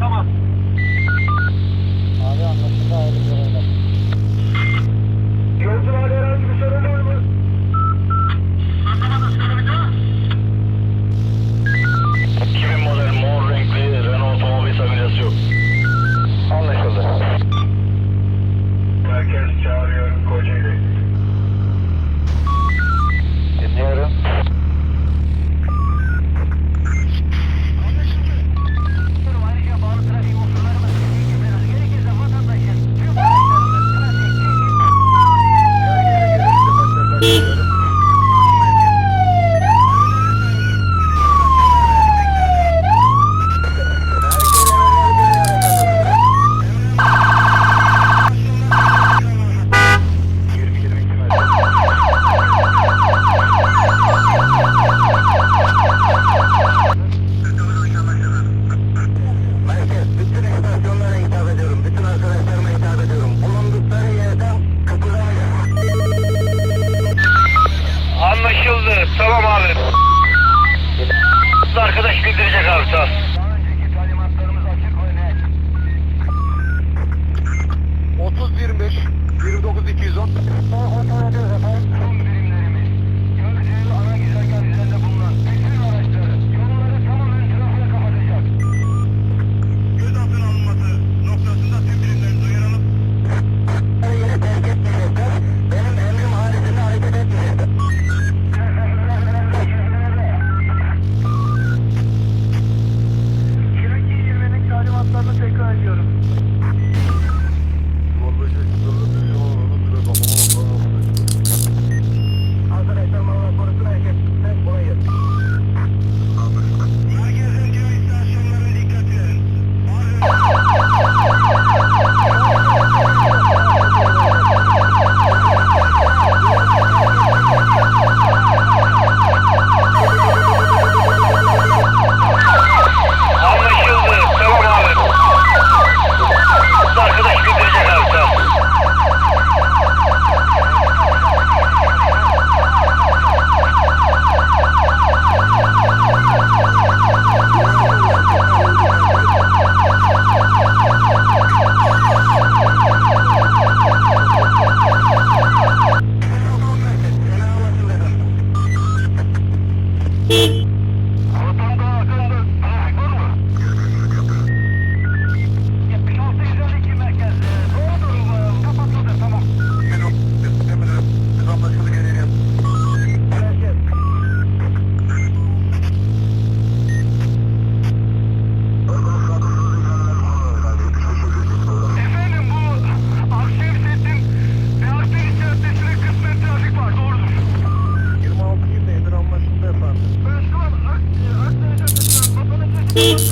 Come on. bildirecek abi sağ ol. Otuz yirmi beş, yirmi dokuz iki yüz on. ediyorum. की Beep.